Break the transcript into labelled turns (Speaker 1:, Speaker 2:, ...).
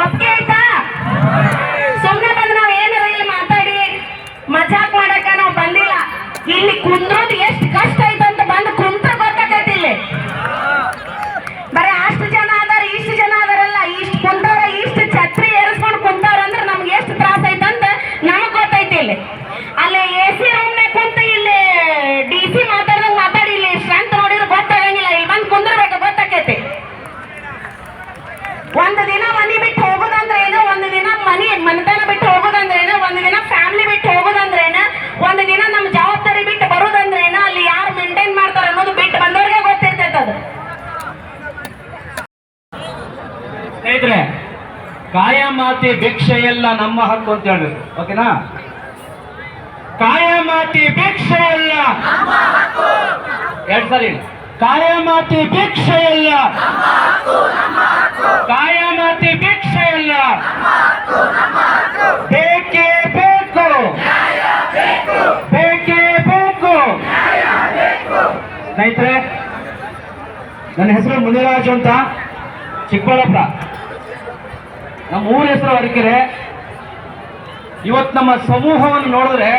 Speaker 1: ಒಪ್ಪಿಗೆ ಆಯ್ತಾ? ಸುಮ್ಮನೆ ಬಂದು ನಾವು ಏನಾರ ಇಲ್ಲಿ ಮಾತಾಡಿ. ಮಜಾಕ್ ಮಾಡಕ ನಾವು ಬಂದಿಲ್ಲ. ಇಲ್ಲಿ ಕುಂದ್ರೋದು ಎಷ್ಟು ಕಷ್ಟ ಐತಂತ ಅಂತ ಬಂದು ಕುಂತ್ರ ಗೊತ್ತಾಕೈತಿ ಇಲ್ಲಿ. ಬರೀ ಅಷ್ಟು ಜನ ಅದಾರ, ಇಷ್ಟು ಜನ ಅದಾರಲ್ಲ. ಇಷ್ಟು ಕುಂತವ್ರ, ಇಷ್ಟು ಛತ್ರಿ ಏರಿಸ್ಕೊಂಡು ಕುಂತಾರ ಅಂದ್ರೆ ನಮ್ಗೆ ಎಷ್ಟು ತ್ರಾಸ ಐತಂತ ನಮಗ್ ಗೊತ್ತೈತಿ ಇಲ್ಲಿ. ಅಲ್ಲಿ ಎ ಸಿ ರೂಮ್ ದಿನ ಮನೆ ಬಿಟ್ಟು ಹೋಗೋದಂದ್ರೇನು ಒಂದು ದಿನ ಮನೆ, ಮನೆತನ ಬಿಟ್ಟು ಹೋಗೋದಂದ್ರೇನು ಒಂದು ದಿನ ಫ್ಯಾಮಿಲಿ ಬಿಟ್ಟು ಹೋಗೋದಂದ್ರೇನು ಒಂದು ದಿನ ನಮ್ಮ ಜವಾಬ್ದಾರಿ ಬಿಟ್ಟು ಬರೋದಂದ್ರೇನು ಅಲ್ಲಿ ಯಾರು ಮೇಂಟೈನ್ ಮಾಡ್ತಾರೆ ಅನ್ನೋದು ಬಿಟ್ಟು ಬಂದವ್ರಿಗೆ ಗೊತ್ತಿರ್ತೈತೆ ಅದು.
Speaker 2: ಸ್ನೇಹಿತರೆ ಕಾಯ ಮಾತಿ ಭಿಕ್ಷೆ ಎಲ್ಲ ನಮ್ಮ ಹಕ್ಕು ಅಂತ ಹೇಳಿದ್ರು. ಓಕೆನಾ ಕಾಯ ಮಾತೆ ಭಿಕ್ಷೆ ಎಲ್ಲ ಎರಡು ಸರಿ ಕಾಯಮಾತಿ ಭಿಕ್ಷೆ ಎಲ್ಲ ಸ್ನೇಹಿತರೆ ನನ್ನ ಹೆಸರು ಮುನಿರಾಜು ಅಂತ ಚಿಕ್ಕಬಳ್ಳಾಪುರ. ನಮ್ಮ ಊರ ಹೆಸರು ಅರಕೆರೆ ಇವತ್ತು ನಮ್ಮ ಸಮೂಹವನ್ನು ನೋಡಿದ್ರೆ